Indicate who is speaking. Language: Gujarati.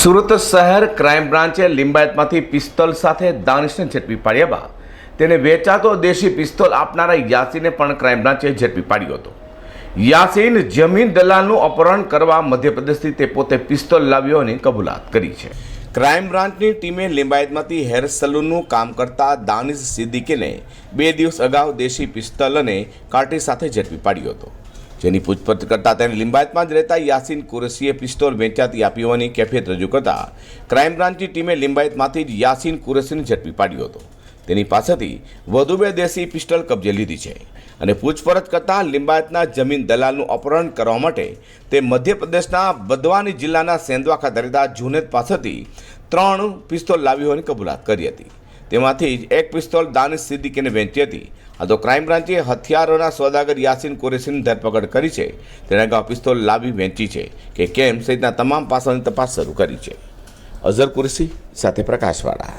Speaker 1: સુરત શહેર ક્રાઇમ બ્રાન્ચે લિંબાયતમાંથી પિસ્તોલ સાથે દાનિશને ઝડપી પાડ્યા બાદ તેને વેચાતો દેશી પિસ્તોલ આપનારા યાસીને પણ ક્રાઇમ બ્રાન્ચે ઝડપી પાડ્યો હતો. યાસીન જમીન દલાલનું અપહરણ કરવા મધ્યપ્રદેશથી તે પોતે પિસ્તોલ લાવ્યો હોવાની કબૂલાત કરી છે. ક્રાઇમ બ્રાન્ચની ટીમે લિંબાયતમાંથી હેર સલૂનનું કામ કરતા દાનિશ સિદ્દીકીને બે દિવસ અગાઉ દેશી પિસ્તોલ અને કાટી સાથે ઝડપી પાડ્યો હતો. જેની પૂછપરછ કરતા તેને લિંબાયતમાં જ રહેતા યાસીન કુરેશીએ પિસ્તોલ વેચાતી આપી હોવાની કેફિયત રજૂ કરતા ક્રાઇમ બ્રાન્ચની ટીમે લિંબાયતમાંથી જ યાસીન કુરેશીને ઝડપી પાડ્યો હતો. તેની પાસેથી વધુ બે દેશી પિસ્તોલ કબજે લીધી છે અને પૂછપરછ કરતા લિંબાયતના જમીન દલાલનું અપહરણ કરવા માટે તે મધ્યપ્રદેશના બદવાની જિલ્લાના સેંદવા ખાતે રહેતા જુનેદ પાસેથી ત્રણ પિસ્તોલ લાવી હોવાની કબૂલાત કરી હતી. તેમાંથી જ એક પિસ્તોલ દાનિશ સિદ્દીકીને વેચી હતી. આ તો ક્રાઇમ બ્રાન્ચે હથિયારોના સોદાગર યાસીન કુરેશીની ધરપકડ કરી છે. તેણે અગાઉ પિસ્તોલ લાવી વેચી છે કે કેમ સહિતના તમામ પાસાની તપાસ શરૂ કરી છે. અઝર કુરેશી સાથે પ્રકાશવાળા.